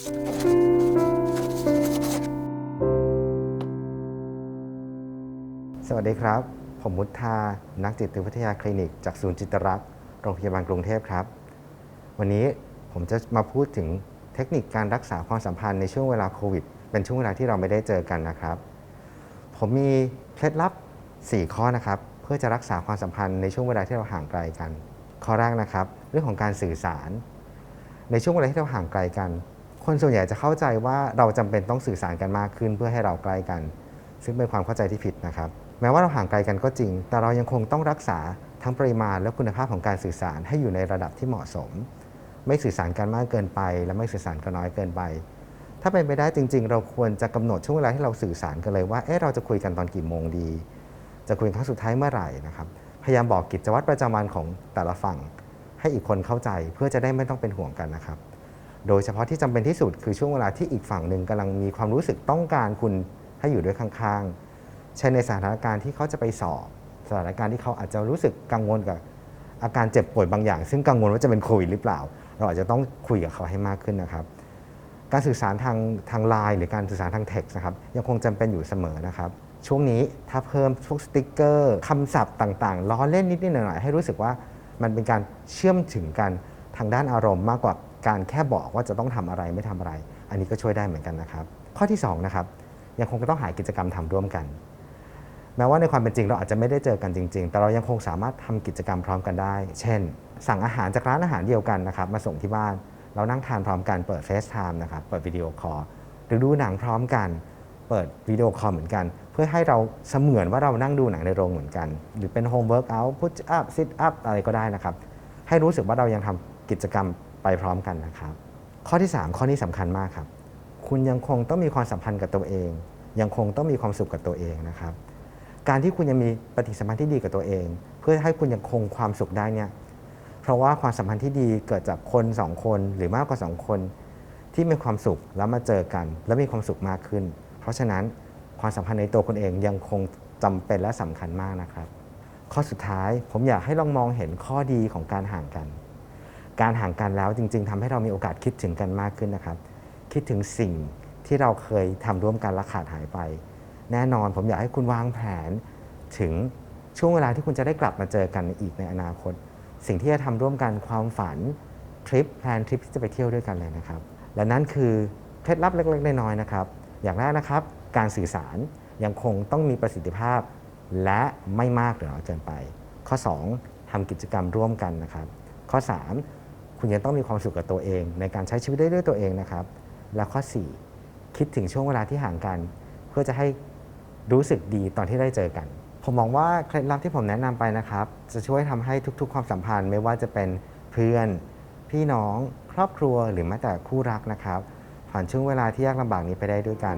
สวัสดีครับ ผมมุทธา นักจิตวิทยาคลินิก จากศูนย์จิตรักษ์โรงพยาบาลกรุงเทพครับ วันนี้ผมจะมาพูดถึงเทคนิคการรักษาความสัมพันธ์ในช่วงเวลาโควิด เป็นช่วงเวลาที่เราไม่ได้เจอกันนะครับ ผมมีเคล็ดลับ 4 ข้อนะครับ เพื่อจะรักษาความสัมพันธ์ในช่วงเวลาที่เราห่างไกลกัน ข้อแรกนะครับ เรื่องของการสื่อสาร ในช่วงเวลาที่เราห่างไกลกัน คนส่วนใหญ่จะเข้าใจว่าเราจำเป็นต้องสื่อสารกันมากขึ้น เพื่อให้เราใกล้กัน ซึ่งเป็นความเข้าใจที่ผิดนะครับ แม้ว่าเราห่างไกลกันก็จริง แต่เรายังคงต้องรักษาทั้งปริมาณและคุณภาพของการสื่อสารให้อยู่ในระดับที่เหมาะสม ไม่สื่อสารกันมากเกินไป และไม่สื่อสารกันน้อยเกินไป ถ้าเป็นไปได้จริง ๆ เราควรจะกำหนดช่วงเวลาที่เราสื่อสารกันเลยว่าเอ๊ะเราจะคุยกันตอนกี่โมงดี จะคุยครั้งสุดท้ายเมื่อไหร่นะครับพยายามบอกกิจวัตรประจำวันของแต่ละฝั่งให้อีกคนเข้าใจเพื่อจะได้ไม่ต้องเป็นห่วงกันนะครับ โดยเฉพาะที่จำเป็นที่สุดคือช่วงเวลาที่อีกฝั่งหนึ่งกำลังมีความรู้สึกต้องการคุณให้อยู่ด้วยข้างๆ เช่นในสถานการณ์ที่เขาจะไปสอบ สถานการณ์ที่เขาอาจจะรู้สึกกังวลกับอาการเจ็บป่วยบางอย่าง ซึ่งกังวลว่าจะเป็นโควิดหรือเปล่า เราอาจจะต้องคุยกับเขาให้มากขึ้นนะครับ การสื่อสารทางทางไลน์หรือการสื่อสารทางเท็กซ์นะครับยังคงจำเป็นอยู่เสมอนะครับช่วงนี้ถ้าเพิ่มพวกสติกเกอร์คำศัพท์ต่างๆล้อเล่นนิดๆหน่อยๆให้รู้สึกว่ามันเป็นการเชื่อมถึงกันทางด้านอารมณ์มากกว่า การแค่บอกว่าจะต้องทำอะไรไม่ทำอะไร อันนี้ก็ช่วยได้เหมือนกันนะครับ ข้อที่สองนะครับยังคงต้องหากิจกรรมทำร่วมกัน แม้ว่าในความเป็นจริงเราอาจจะไม่ได้เจอกันจริง ๆ แต่เรายังคงสามารถทำกิจกรรมพร้อมกันได้ เช่น สั่งอาหารจากร้านอาหารเดียวกันนะครับ มาส่งที่บ้าน เรานั่งทานพร้อมกัน เปิดเฟซไทม์นะครับ เปิดวิดีโอคอล หรือดูหนังพร้อมกัน เปิดวิดีโอคอลเหมือนกัน เพื่อให้เราเสมือนว่าเรานั่งดูหนังในโรงเหมือนกัน หรือเป็นโฮมเวิร์กอัลพุชอัพซิทอัพอะไรก็ได้นะครับ ให้รู้สึกว่าเรายังทำกิจกรรม ไปพร้อมกันนะครับ ข้อที่ 3 ข้อนี้สำคัญมากครับ คุณยังคงต้องมีความสัมพันธ์กับตัวเอง ยังคงต้องมีความสุขกับตัวเองนะครับ การที่คุณยังมีปฏิสัมพันธ์ที่ดีกับตัวเอง เพื่อให้คุณยังคงความสุขได้เนี่ยเพราะว่าความสัมพันธ์ที่ดีเกิดจากคนสองคนหรือมากกว่าสองคน ที่มีความสุขแล้วมาเจอกัน และมีความสุขมากขึ้น เพราะฉะนั้นความสัมพันธ์ในตัวคุณเองยังคงจำเป็นและสำคัญมากนะครับ ข้อสุดท้ายผมอยากให้ลองมองเห็นข้อดีของการห่างกัน การห่างกันแล้วจริง ๆทำให้เรามีโอกาสคิดถึงกันมากขึ้นนะครับ คิดถึงสิ่งที่เราเคยทำร่วมกันและขาดหายไป แน่นอนผมอยากให้คุณวางแผนถึงช่วงเวลาที่คุณจะได้กลับมาเจอกันอีกในอนาคต สิ่งที่จะทำร่วมกันความฝันทริปแพลนทริปที่จะไปเที่ยวด้วยกันเลยนะครับและนั่นคือเคล็ดลับเล็กๆน้อยๆนะครับ อย่างแรกนะครับ การสื่อสารยังคงต้องมีประสิทธิภาพ และไม่มากหรือน้อยเกินไป ข้อ 2ทำกิจกรรมร่วมกันนะครับ ข้อ 3 คุณยังต้องมีความสุขกับตัวเอง ในการใช้ชีวิตได้ด้วยตัวเองนะครับ และข้อ 4 คิดถึงช่วงเวลาที่ห่างกัน เพื่อจะให้รู้สึกดีตอนที่ได้เจอกัน ผมมองว่าเคล็ดลับที่ผมแนะนำไปนะครับ จะช่วยทำให้ทุกๆ ความสัมพันธ์ไม่ว่าจะเป็นเพื่อน พี่น้อง ครอบครัวหรือแม้แต่คู่รักนะครับ ผ่านช่วงเวลาที่ยากลำบากนี้ไปได้ด้วยกัน